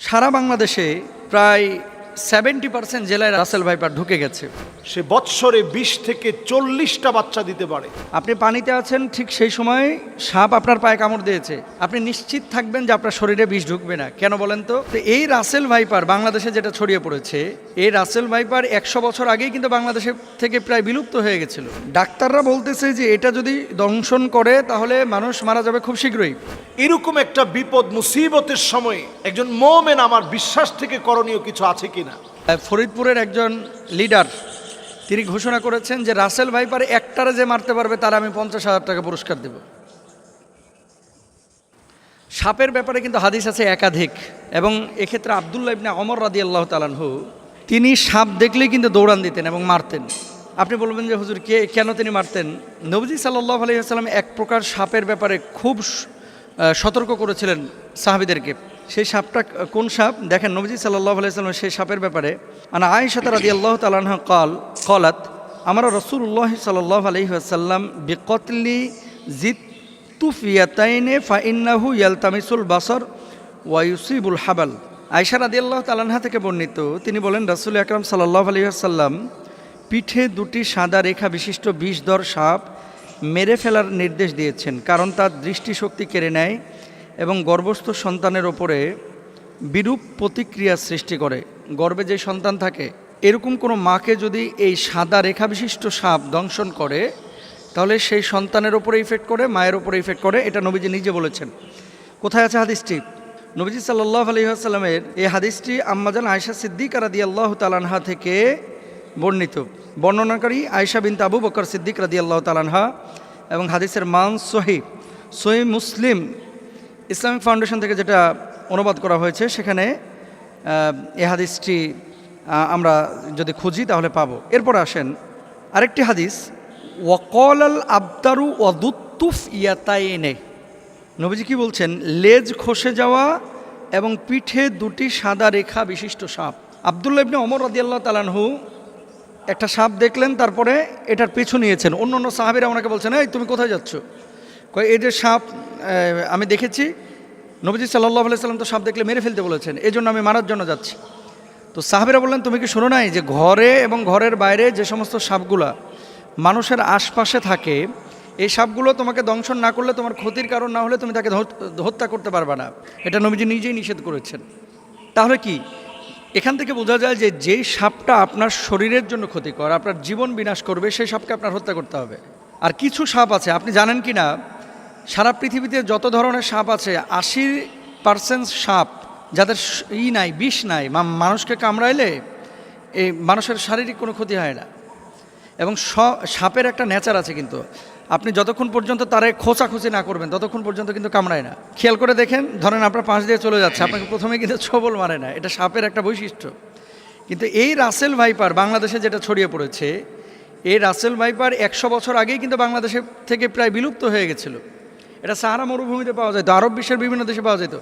সারা বাংলাদেশে প্রায় seventy percent জেলায় রাসেল ভাইপার ঢুকে গেছে। সে বৎসরে বিশ থেকে চল্লিশটা বাচ্চা দিতে পারে। আপনি পানিতে আছেন ঠিক সেই সময় সাপ আপনার পায়ে কামড় দিয়েছে। আপনি নিশ্চিত থাকবেন যে আপনার শরীরে বিষ ঢুকবে না। কেন বলেন তো? তো এই রাসেল ভাইপার বাংলাদেশে যেটা ছড়িয়ে পড়েছে এই রাসেল ভাইপার একশো বছর আগেই কিন্তু বাংলাদেশে থেকে প্রায় বিলুপ্ত হয়ে গেছিল। ডাক্তাররা বলতেছে যে এটা যদি দংশন করে তাহলে মানুষ মারা যাবে খুব শীঘ্রই। এরকম একটা বিপদ মুসিবতের সময় একজন মোমেন আমার বিশ্বাস থেকে করণীয় কিছু আছে কিনা ফরিদপুরের একজন লিডার তিনি ঘোষণা করেছেন যে রাসেল ভাইপার একটারে যে মারতে পারবে, তার আমি পঞ্চাশ হাজার টাকা পুরস্কার দেব। সাপের ব্যাপারে কিন্তু হাদিস আছে একাধিক, এবং এক্ষেত্রে আবদুল্লাহ ইবনে অমর রাদি আল্লাহ তালানহু তিনি সাপ দেখলেই কিন্তু দৌড়ান দিতেন এবং মারতেন। আপনি বলবেন যে, হুজুর, কে, কেন তিনি মারতেন? নবজি সাল্লাহ আলহিহাস্লাম এক প্রকার সাপের ব্যাপারে খুব সতর্ক করেছিলেন সাহাবিদেরকে। সেই সাপটা কোন সাপ? দেখেন, নবজি সাল্লাহ আলাইসাল্লাম সেই সাপের ব্যাপারে, আনা আয়েশা রাদি আল্লাহ তালাহ কল, কলাত, আমরা রসুল্লাহ সাল্লাহ আলহিহাসাল্লাম বিকতলি জিত তুফিয়াতাইনে ফাইন্নাহু ইয়ালতামিসুল বাসর ওয়াইসিবুল হাবাল। আয়সা রাদি আল্লাহ তালাহা থেকে বর্ণিত, তিনি বলেন, রসুল আকরম সাল্লাহ আলহিহাসাল্লাম পিঠে দুটি সাদা রেখা বিশিষ্ট বিষধর সাপ মেরে ফেলার নির্দেশ দিয়েছেন, কারণ তার দৃষ্টিশক্তি কেড়ে নেয় এবং গর্ভস্থ সন্তানের ওপরে বিরূপ প্রতিক্রিয়া সৃষ্টি করে। গর্ভে যে সন্তান থাকে, এরকম কোনো মাকে যদি এই সাদা রেখা বিশিষ্ট সাপ দংশন করে, তাহলে সেই সন্তানের ওপরে ইফেক্ট করে, মায়ের ওপরে ইফেক্ট করে, এটা নবীজি নিজে বলেছেন। কোথায় আছে হাদিসটি? নবীজি সাল্লাহ আলহিহাস্লামের এই হাদিসটি আম্মাজান আয়সা সিদ্দিক রাদি আল্লাহ তালানহা থেকে বর্ণিত। বর্ণনাকারী আয়সা বিন আবু বকর সিদ্দিক রাদি আল্লাহ তালানহা এবং হাদিসের মান সহি। সহি মুসলিম ইসলামিক ফাউন্ডেশন থেকে যেটা অনুবাদ করা হয়েছে, সেখানে এ হাদিসটি আমরা যদি খুঁজি তাহলে পাবো। এরপর আসেন, আরেকটি হাদিস ওয়াকল আল আবতারু ওয়াদুত্তুফ ইয়াতাইনে। নবীজি কি বলছেন? লেজ খসে যাওয়া এবং পিঠে দুটি সাদা রেখা বিশিষ্ট সাপ। আবদুল্লাহ ইবনে অমর রাদিয়াল্লাহ তালানহু একটা সাপ দেখলেন, তারপরে এটার পিছু নিয়েছেন। অন্য অন্য সাহাবিরা ওনাকে বলছেন, এই তুমি কোথায় যাচ্ছ? কয়, এই যে সাপ আমি দেখেছি, নবীজি সাল্লাহ সাল্লাম তো সাপ দেখলে মেরে ফেলতে বলেছেন এই জন্য আমি মারার জন্য যাচ্ছি। তো সাহাবিরা বললেন, তুমি কি শোনো নাই যে ঘরে এবং ঘরের বাইরে যে সমস্ত সাপগুলা মানুষের আশপাশে থাকে, এই সাপগুলো তোমাকে দংশন না করলে তোমার ক্ষতির কারণ না হলে তুমি তাকে হত্যা করতে পারবে না। এটা নবীজি নিজেই নিষেধ করেছেন। তাহলে কি? এখান থেকে বোঝা যায় যে যেই সাপটা আপনার শরীরের জন্য ক্ষতিকর, আপনার জীবন বিনাশ করবে, সেই সাপকে আপনার হত্যা করতে হবে। আর কিছু সাপ আছে, আপনি জানেন কি না সারা পৃথিবীতে যত ধরনের সাপ আছে আশি পার্সেন্ট সাপ, যাদের ই নাই, বিষ নাই মানুষকে কামড়াইলে এই মানুষের শারীরিক কোনো ক্ষতি হয় না। এবং সাপের একটা নেচার আছে কিন্তু। আপনি যতক্ষণ পর্যন্ত তারে খোঁচাখুচি না করবেন, ততক্ষণ পর্যন্ত কিন্তু কামড়ায় না। খেয়াল করে দেখেন, ধরেন আপনার পাশ দিয়ে চলে যাচ্ছে, আপনাকে প্রথমে কিন্তু ছবল মারে না, এটা সাপের একটা বৈশিষ্ট্য। কিন্তু এই রাসেল ভাইপার বাংলাদেশে যেটা ছড়িয়ে পড়েছে, এই রাসেল ভাইপার একশো বছর আগেই কিন্তু বাংলাদেশে থেকে প্রায় বিলুপ্ত হয়ে গেছিল। এটা সাহারা মরুভূমিতে পাওয়া যেত, আরব বিশ্বের বিভিন্ন দেশে পাওয়া যেত।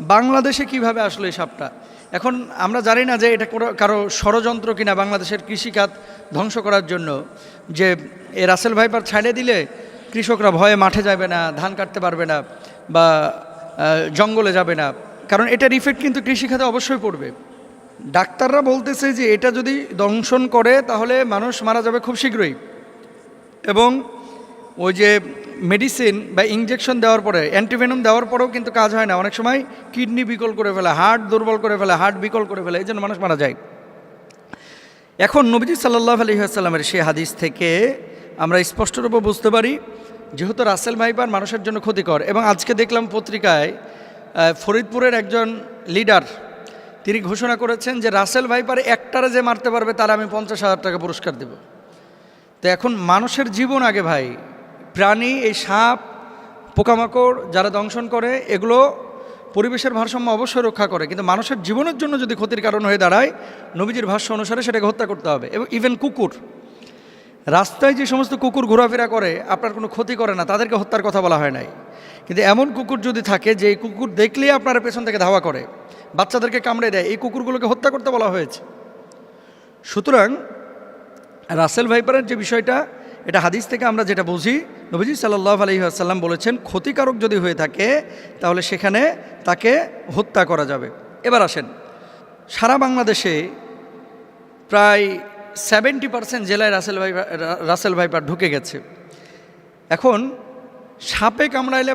বাংলাদেশে কীভাবে আসলো এই সাপটা? এখন আমরা জানি না যে এটা কারও ষড়যন্ত্র কিনা বাংলাদেশের কৃষিখাত ধ্বংস করার জন্য। যে এ রাসেল ভাইপার ছাড়ে দিলে কৃষকরা ভয়ে মাঠে যাবে না, ধান কাটতে পারবে না বা জঙ্গলে যাবে না। কারণ এটার ইফেক্ট কিন্তু কৃষিখাতে অবশ্যই পড়বে। ডাক্তাররা বলতেছে যে এটা যদি দংশন করে তাহলে মানুষ মারা যাবে খুব শীঘ্রই। এবং ওই যে মেডিসিন বা ইঞ্জেকশন দেওয়ার পরে অ্যান্টিভেনম দেওয়ার পরেও কিন্তু কাজ হয় না। অনেক সময় কিডনি বিকল করে ফেলে হার্ট দুর্বল করে ফেলে হার্ট বিকল করে ফেলে, এই জন্য মানুষ মারা যায়। এখন নবীজি সাল্লাহ আলহিহাস্লামের সেই হাদিস থেকে আমরা স্পষ্টরূপে বুঝতে পারি, যেহেতু রাসেল ভাইপার মানুষের জন্য ক্ষতিকর, এবং আজকে দেখলাম পত্রিকায় ফরিদপুরের একজন লিডার তিনি ঘোষণা করেছেন যে রাসেল ভাইপার একটারে যে মারতে পারবে, তার আমি পঞ্চাশ হাজার টাকা পুরস্কার দেব। তো এখন মানুষের জীবন আগে ভাই প্রাণী, এই সাপ, পোকামাকড় যারা দংশন করে, এগুলো পরিবেশের ভারসাম্য অবশ্যই রক্ষা করে। কিন্তু মানুষের জীবনের জন্য যদি ক্ষতির কারণ হয়ে দাঁড়ায়, নবীজির ভাষ্য অনুসারে সেটাকে হত্যা করতে হবে। এবং ইভেন কুকুর, রাস্তায় যে সমস্ত কুকুর ঘোরাফেরা করে, আপনার কোনো ক্ষতি করে না, তাদেরকে হত্যার কথা বলা হয় নাই। কিন্তু এমন কুকুর যদি থাকে, যে এই কুকুর দেখলেই আপনার পেছন থেকে ধাওয়া করে, বাচ্চাদেরকে কামড়ে দেয়, এই কুকুরগুলোকে হত্যা করতে বলা হয়েছে। সুতরাং রাসেল ভাইপারের যে বিষয়টা এটা হাদিস থেকে আমরা যেটা বুঝি, নবীজি সাল্লাহ আলহি আসাল্লাম বলেছেন, ক্ষতিকারক যদি হয়ে থাকে, তাহলে সেখানে তাকে হত্যা করা যাবে। এবার আসেন, সারা বাংলাদেশে প্রায় সেভেন্টি পার্সেন্ট জেলায় রাসেল ভাই, রাসেল ভাইপার ঢুকে গেছে। এখন সাপে কামড়াইলে